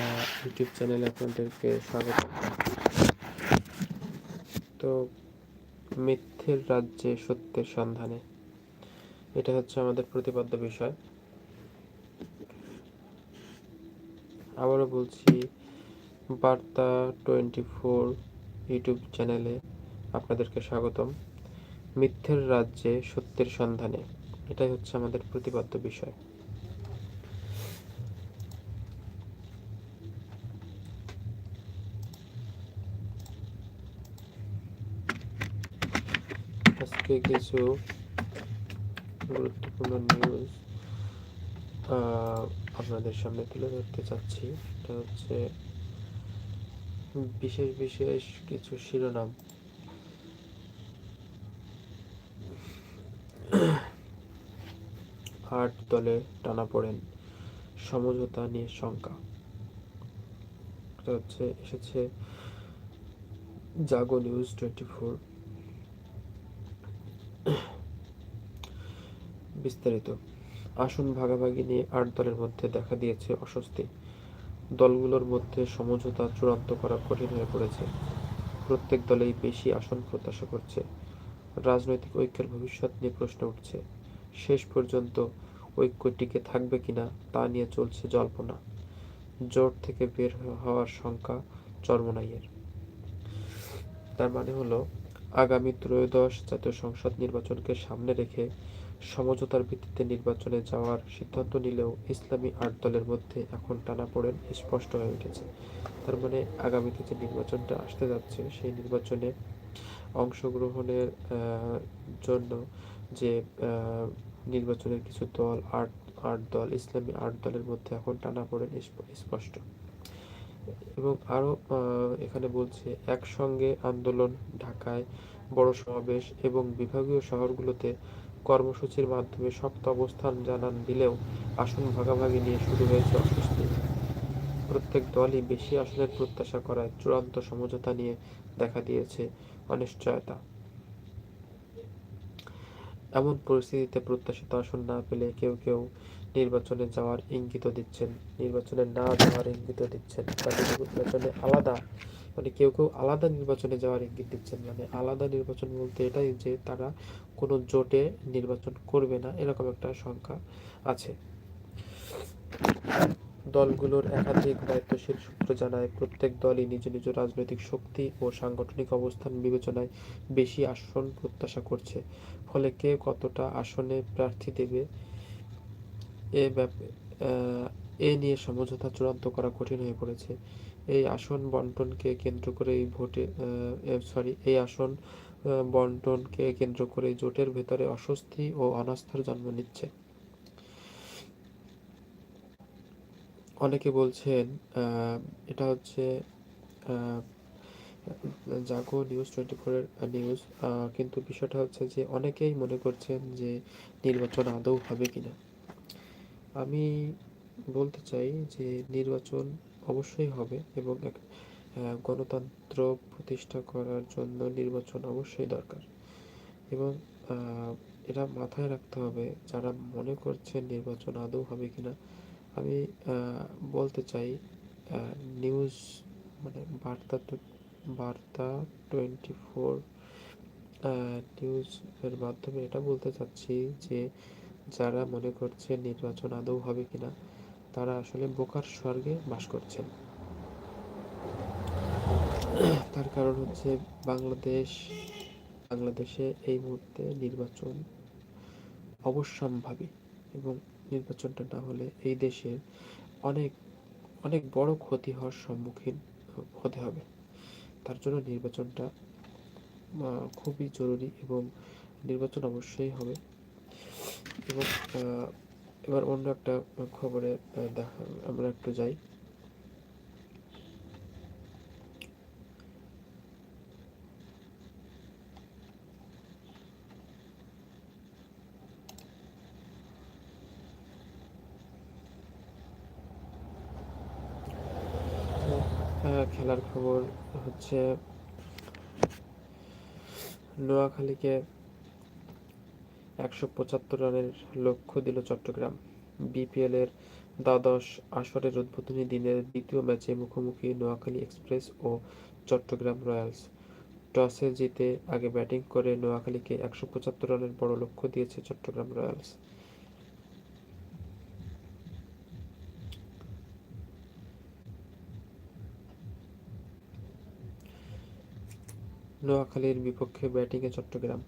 YouTube চ্যানেলে আপনাদেরকে স্বাগত। তো মিথ্যের রাজ্যে সত্যের সন্ধানে। এটা হচ্ছে আমাদের প্রতিপাদ্য বিষয়। আবারও বলছি, বার্তা টোয়েন্টি ফোর ইউটিউব চ্যানেলে আপনাদেরকে স্বাগতম। মিথ্যের রাজ্যে সত্যের সন্ধানে। এটাই হচ্ছে আমাদের প্রতিপাদ্য বিষয়। আজকে কিছু গুরুত্বপূর্ণ নিউজ আপনাদের সামনে তুলে ধরতে চাচ্ছি। এটা হচ্ছে বিশেষ বিশেষ কিছু শিরোনাম। আট দলে টানা পড়েন সমঝোতা নিয়ে শঙ্কা। এটা হচ্ছে, এসেছে জাগো নিউজ টোয়েন্টি ফোর। বিস্তারিত। আসন ভাগাভাগি নিয়ে আট দলের মধ্যে দেখা দিয়েছে অস্বস্তি। দলগুলোর মধ্যে সমঝোতা চূড়ান্ত করা কঠিন হয়ে পড়েছে। প্রত্যেক দলেই বেশি আসন প্রত্যাশা করছে। রাজনৈতিক ঐক্যের ভবিষ্যৎ নিয়ে প্রশ্ন উঠছে। শেষ পর্যন্ত ঐক্য টিকে থাকবে কিনা তা নিয়ে চলছে জল্পনা। জোট থেকে বের হওয়ার শঙ্কা চরমনাইয়ের। তার মানে হলো, আগামী ত্রয়োদশ জাতীয় সংসদ নির্বাচনকে সামনে রেখে সমঝোতার ভিত্তিতে নির্বাচনে যাওয়ার সিদ্ধান্ত নিলেও ইসলামী আট দলের মধ্যে এখন টানাপোড়েন স্পষ্ট হয়ে উঠেছে। তার মানে আগামীতে যে নির্বাচনটা আসতে যাচ্ছে, সেই নির্বাচনে অংশগ্রহণের জন্য যে নির্বাচনের কিছু দল, আট আট দল, ইসলামী আট দলের মধ্যে এখন টানাপোড়েন স্পষ্ট। এবং আরও এখানে বলছে, একসঙ্গে আন্দোলন, ঢাকায় বড় সমাবেশ এবং বিভাগীয় শহরগুলোতে কর্মসূচির মাধ্যমে শক্ত অবস্থান জানান দিলেও আসন ভাগাভাগি নিয়ে শুরু হয়েছে অস্বস্তি। প্রত্যেক দলই বেশি আসনের প্রত্যাশা করায় চূড়ান্ত সমঝোতা নিয়ে দেখা দিয়েছে অনিশ্চয়তা। এমন পরিস্থিতিতে প্রত্যাশিত আসন না পেলে কেউ কেউ নির্বাচনে যাওয়ার ইঙ্গিত দিচ্ছেন, নির্বাচনে না যাওয়ার ইঙ্গিত দিচ্ছেন। তাদের নির্বাচনে আলাদা মানে কেউ কেউ আলাদা নির্বাচনে যাওয়ার ইঙ্গিত দিচ্ছেন। মানে আলাদা নির্বাচন বলতে এটাই যে তারা কোনো জোটে নির্বাচন করবে না, এরকম একটা সংখ্যা আছে। দলগুলোর একাধিক দায়িত্বশীল সূত্র জানায়, প্রত্যেক দলই নিজ নিজ রাজনৈতিক শক্তি ও সাংগঠনিক অবস্থান বিবেচনায় বেশি আসন প্রত্যাশা করছে। ফলে কে কতটা আসনে প্রার্থী দেবে এ এ নিয়ে সমঝোতা চূড়ান্ত করা কঠিন হয়ে পড়েছে। এই আসন বন্টনকে কেন্দ্র করে এই ভোটে সরি এই আসন বন্টনকে কেন্দ্র করে জোটের ভেতরে অস্বস্তি ও অনাস্থার জন্ম নিচ্ছে। অনেকে বলছেন এটা হচ্ছে জাগো নিউজ টোয়েন্টি ফোরের নিউজ কিন্তু বিষয়টা হচ্ছে যে অনেকেই মনে করছেন যে নির্বাচন আদৌ হবে কিনা। আমি বলতে চাই যে নির্বাচন অবশ্যই হবে এবং এক গণতন্ত্র প্রতিষ্ঠা করার জন্য নির্বাচন অবশ্যই দরকার। এবং এটা মাথায় রাখতে হবে যারা মনে করছেন নির্বাচন আদৌ হবে কিনা। আমি বলতে চাই নিউজ মানে বার্তা বার্তা টোয়েন্টি ফোর নিউজের মাধ্যমে এটা বলতে চাচ্ছি যে যারা মনে করছে নির্বাচন আদৌ হবে কিনা তারা আসলে বোকার স্বর্গে বাস করছেন। তার কারণ হচ্ছে বাংলাদেশ, বাংলাদেশে এই মুহূর্তে নির্বাচন অবশ্যম্ভাবী এবং নির্বাচনটা না হলে এই দেশের অনেক অনেক বড় ক্ষতি হওয়ার সম্মুখীন হতে হবে। তার জন্য নির্বাচনটা খুবই জরুরি এবং নির্বাচন অবশ্যই হবে। এবং এবার অন্য একটা খবরে দেখা আমরা একটু যাই। খেলার খবর হচ্ছে নোয়াখালীকে একশো পঁচাত্তর রানের লক্ষ্য দিল চট্টগ্রাম। বিপিএলের দ্বাদশ আসরের উদ্বোধনী দিনের দ্বিতীয় ম্যাচে মুখোমুখি নোয়াখালী এক্সপ্রেস ও চট্টগ্রাম রয়্যালস। টসে জিতে আগে ব্যাটিং করে নোয়াখালীকে একশো পঁচাত্তর রানের বড় লক্ষ্য দিয়েছে চট্টগ্রাম রয়্যালস। নোয়াখালীর বিপক্ষে ব্যাটিংয়ে চট্টগ্রাম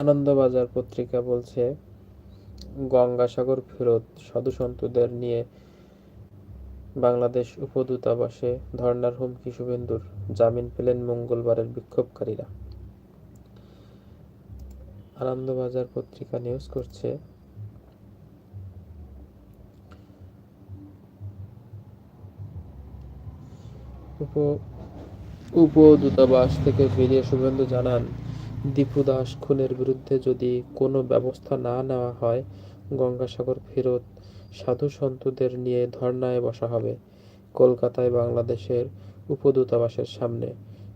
আনন্দবাজার পত্রিকা বলছে, গঙ্গাসাগর ফেরত সাধুসন্তদের নিয়ে বাংলাদেশ উপদূতাবাসে ধর্নার হুমকি শুভেন্দুর। জামিন পেলেন মঙ্গলবারের বিক্ষোভকারীরা। আনন্দবাজার পত্রিকা নিউজ করছে, উপ, উপদূতাবাস থেকে বেরিয়ে শুভেন্দু জানান দীপু দাস খুনের বিরুদ্ধে যদি কোনো ব্যবস্থা না নেওয়া হয়, গঙ্গাসাগর ফেরত সাধু সন্তদের নিয়ে ধর্নায় বসা হবে কলকাতায় বাংলাদেশের উপদূতাবাসের সামনে।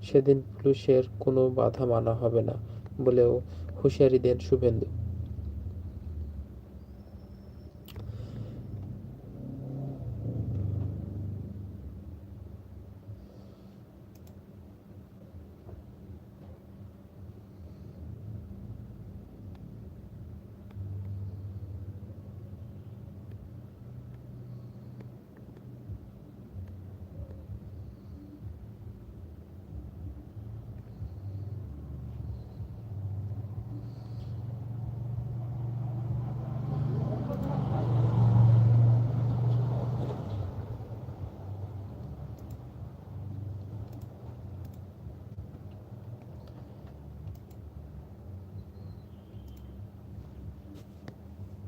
সেদিন পুলিশের কোনো বাধা মানা হবে না বলেও হুঁশিয়ারি দেন শুভেন্দু।